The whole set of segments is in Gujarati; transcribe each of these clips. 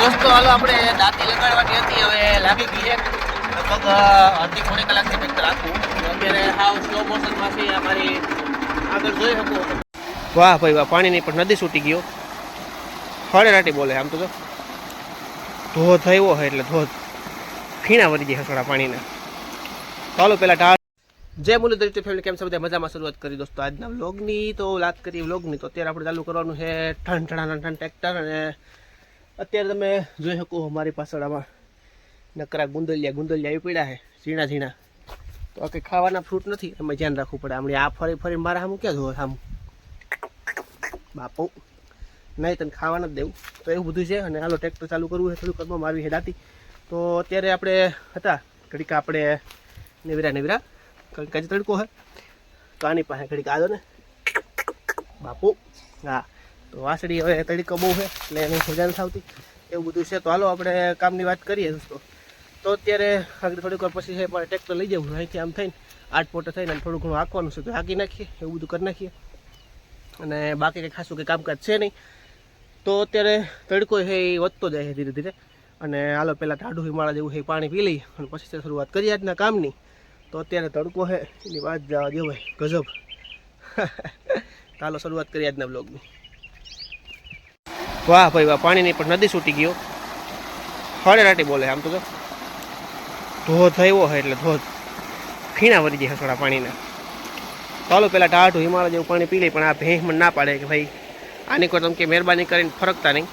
દોસ્તો હાલો આપણે દાંતી લગાડવાની હતી હવે લાગી ગઈ છે. લગભગ અડધી પોણી કલાકથી ટ્રેક્ટર આખું અત્યારે હાવ સ્લો મોશનમાં છે અમારી આગળ જોઈ શકો વાહ ભાઈ વાહ પાણીની પણ નદી છૂટી ગયો હળે રાટી બોલે આમ તો જો. ધોધ આવ્યો હોય એટલે ધોધ. ખીણા વળી ગયા થોડા પાણીના. ચાલો પેલા ટાળ જય મુરલી દરિદ્ર ફેમિલી કેમ છે બધા? મજામાં શરૂઆત કરી દોસ્તો આજના વ્લોગની. તો વાત કરીએ વ્લોગની તો અત્યારે આપણે ચાલુ કરવાનું છે ઠન ઠણાના ઠન ટ્રેક્ટર અને અત્યારે તમે જોઈ શકો અમારી પાછળ આમાં નકરા ગુંદલિયા ગુંદલિયા આવી પડ્યા છે, ઝીણા ઝીણા. તો આ કંઈ ખાવાના ફ્રૂટ નથી, એમાં ધ્યાન રાખવું પડે. હમણાં આ ફરી ફરી મારા સામું ક્યાં જોવો સામું બાપુ, નહીં તને ખાવા નથી દેવું. તો એવું બધું છે અને હાલો ટ્રેક્ટર ચાલુ કરવું છે, થોડું કદમાં મારવી દાતી. તો અત્યારે આપણે હતા, ઘડીક આપણે નેવરા નેવરા કારણ કે આજે તડકો હે તો આની પાસે ઘડીક આવ્યો ને. બાપુ, હા. તો વાસળી હવે તડકો બહુ છે, એટલે એની સજા નથી આવતી એવું બધું છે. તો હાલો, આપણે કામની વાત કરીએ દોસ્તો. તો અત્યારે આગળ થોડીક વાર પછી છે, પણ ટ્રેક્ટર લઈ જવું અહીંથી આમ થઈને આઠ પોટે થઈને આમ થોડું ઘણું હાંકવાનું છે, તો હાંકી નાખીએ. એવું બધું કરી નાખીએ. અને બાકી કંઈ ખાસું કંઈ કામકાજ છે નહીં. તો અત્યારે તડકો છે એ વધતો જાય છે ધીરે ધીરે. અને હાલો, પહેલાં ટાઢું હિમાળા જેવું છે પાણી પી લઈએ. અને પછી શરૂઆત કરીએ આજના કામની. તો અત્યારે તડકો છે, એની વાત જવા દેવાય. ગજબ. ચાલો શરૂઆત કરીએ આજના બ્લોગની વાહ ભાઈ વાહ, પાણીની પણ નદી છૂટી ગયો. હળે રાટી બોલે આમ તો જો. ધોધ આવ્યો હોય એટલે ધોધ. ખીણા વરી જાય હસોડા પાણીના. ચાલો પેલા ટાઢું હિમાલય જેવું પાણી પી લઈ પણ આ ભેંસ મને ના પાડે કે ભાઈ, આની કોઈ તમે કે મહેરબાની કરીને ફરકતા નહીં.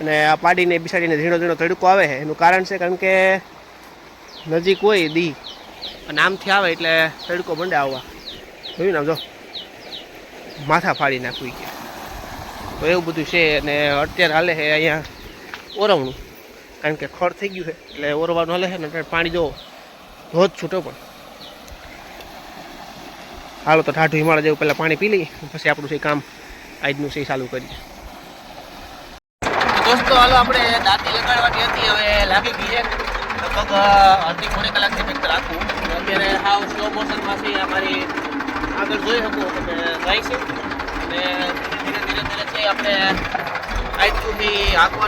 અને આ પાડીને બિસાડીને ઝીણો ઝીણો તડકો આવે એનું કારણ છે કારણ કે નજીક હોય દી. અને આમથી આવે એટલે તડકો બંડે આવવા. જોયું ને આમ જો. માથા ફાડી નાખવી. તો એવું બધું છે અને અત્યારે હાલે છે અહીંયા ઓરવણું. કારણ કે ખડ થઈ ગયું છે, એટલે ઓરવાનું હાલે છે ને પાણી જો ધોધ છૂટો પણ. હાલો તો ઠાઠું હિમાળા જેવું પહેલાં પાણી પી લઈએ, પછી આપણું છે કામ. આજનું છે ચાલુ કરીએ. દોસ્તો, હાલો આપણે દાંતી લગાડવાની હતી, હવે લાગી ગઈ છે. લગભગ અડધી પોણી કલાકથી ટ્રેક્ટર આખું અત્યારે હાવ સ્લો મોશનમાં છે અમારી આગળ જોઈ શકો તમે, જાય છે. અને ધીરે ધીરે છે આપણે આજ સુધી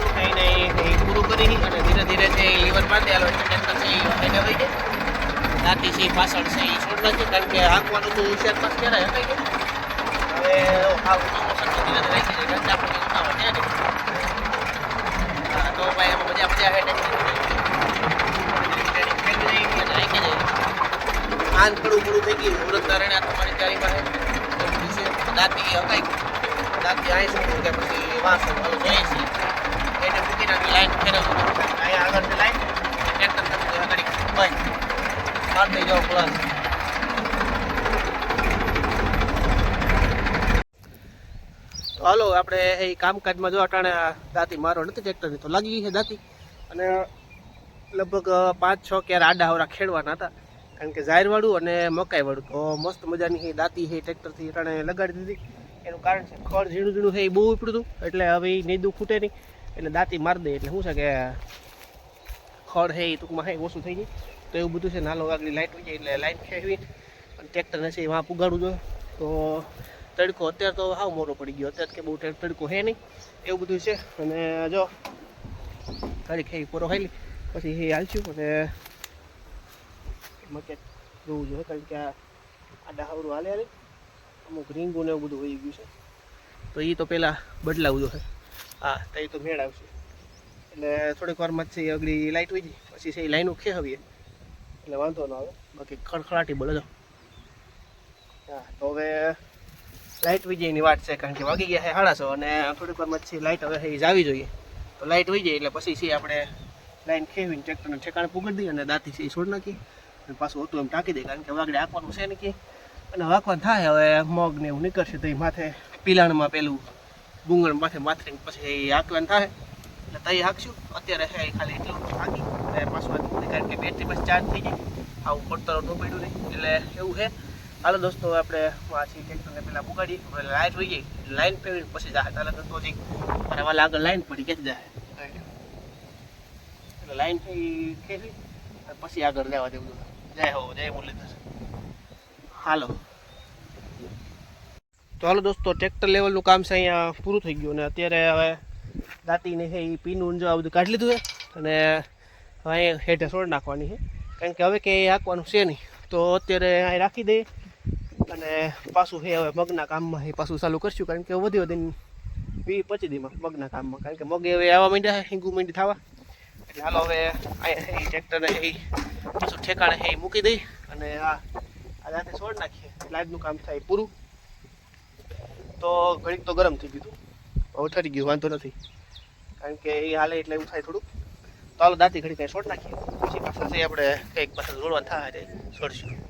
કંઈ નહીં એ પૂરું કરી અને ધીરે ધીરે છે લીવર બાંધી આલો એટલે ટ્રેક્ટર છે એ એને વહી જાય. દાંતી છે પાછળ છે એ છોડ નથી કારણ કે આંકવાનું તો હોશિયાર પાસ ક્યારે હતા કે હવે સ્લો મોશનમાં ધીરે ધીરે આવી જાય કારણ આપણે ઉતાવળ છે હા, તો ભાઈ એમાં મજા મજા આવે આન પડું પડું થઈ ગયું. વ્રત નારાયણ તમારી ચારી પાસે દાંતી હકાઈ દાંતી અહીં શું કે પછી વાંસો હાલો જોઈએ છીએ. મૂકી નાખી લાઈન ફેરવવું અહીંયા આગળથી લાઈન ટ્રેક્ટર થતું આગળ બંધ. માર દઈ જાઓ પ્લસ હાલો, આપણે એ કામકાજમાં જો અટાણે દાંતી મારો નથી ટ્રેક્ટરની તો લાગી છે દાંતી. અને લગભગ પાંચ, છ ક્યારે આડા આવરા ખેડવાના હતા. કારણ કે ઝાયરવાળું અને મકાઈવાળું. તો મસ્ત મજાની દાંતી છે ટ્રેક્ટરથી અટાણે લગાડી દીધી. એનું કારણ છે. ખડ ઝીણું ઝીણું છે, એ બહુ ઉપડ્યું હતું એટલે હવે એ નીદું ખૂટે નહીં. એટલે દાંતી મારી દે. એટલે શું છે કે ખડ છે એ ટૂંકમાં હે ઓછું થઈ જાય. તો એવું બધું છે નાલો આગળ લાઇટ હોય જાય એટલે લાઇટ ખેવી અને ટ્રેક્ટરને છે એમાં પુગાડવું જોઈએ. તો તડકો અત્યારે તો હાવ મોરો પડી ગયો. અત્યારે કે બહુ તડ- તડકો હે નહીં. એવું બધું છે. અને જો ઘડી ખેવી પૂરો ખાઈ પછી એ હાલશું. અને મકે જોવું જોઈએ, કારણ કે આ આડા હાવરું હાલે હાલે. અમુક રીંગું ને એવું બધું વહી ગયું છે. તો એ તો પહેલાં બદલાવું જોઈએ હા તો એ તો મેળ આવશે. એટલે થોડીક વારમાં જ છે એ અગડી લાઇટ હોય જાય. પછી છે એ લાઈનો ખેવીએ એટલે વાંધો ન આવે. બાકી ખડખડાટી બોલો હા તો હવે લાઇટ વિજયની વાત છે કારણ કે વાગી ગયા છે સાડા અને થોડીક વારમાં છે લાઇટ હવે એ જ આવી જોઈએ. તો લાઇટ વહી જાય એટલે પછી છે આપણે લાઈન ખેવીને ટ્રેક્ટરને ઠેકાણે પુગડી દઈએ અને દાંતી છે એ છોડ નાખીએ. અને પાછું હતું એમ ટાંકી દઈએ કારણ કે વાગડે આપવાનું છે ને કે અને વાંકવાનું થાય હવે મગ ને એવું નીકળશે તો એ માથે પીલાણમાં પેલું ગુંગળ માથે માથરીને પછી એ આંકવાનું થાય. એટલે તઈ હાંકશું અત્યારે છે ખાલી એટલું હાંકી અને પાછું કારણ કે બેટરી બસ ચાર્જ થઈ ગઈ. આવું પડતર ન પડ્યું નહીં. એટલે એવું છે હાલો દોસ્તો, આપણે પાછી ટ્રેક્ટરને પહેલાં બુગાડી આપણે લાઇટ હોઈ ગઈ. લાઈન પેવી પછી જાય તાલે દોસ્તો, હજી અને વાલા આગળ લાઈન પડી ક્યાંથી જાય એટલે લાઈન થઈ ખેંચી પછી આગળ જવા દેવું જય હો, જય મુરલીધર. હાલો. તો હાલો દોસ્તો ટ્રેક્ટર લેવલનું કામ છે અહીંયા પૂરું થઈ ગયું અને અત્યારે હવે દાંતીને છે એ પીનું જો આ બધું કાઢી લીધું છે અને હવે અહીં હેઠે છોડ નાખવાની છે. કારણ કે હવે કે હાંકવાનું છે નહીં. તો અત્યારે અહીં રાખી દઈએ અને પાછું છે હવે મગના કામમાં એ પાછું ચાલુ કરશું. કારણ કે વધી વધીને વી પચી દીમાં મગના કામમાં. કારણ કે મગ હવે આવવા માંડ્યા હિંગુ માંડી થવા. એટલે હાલો હવે અહીંયા ટ્રેક્ટરને એ પાછું ઠેકાણે એ મૂકી દઈ અને આ રાતે છોડ નાખીએ. લાઈટનું કામ થાય પૂરું. તો ઘડીક તો ગરમ થઈ ગયું હવે ઠરી ગયું, વાંધો નથી. કારણ કે એ હાલે એટલે એવું થાય થોડુંક. તો હાલો દાંતી ઘડી કાંઈ છોડ નાખીએ. પછી પાછા આપણે કંઈક પાછા જોડવા થાય, છોડશું.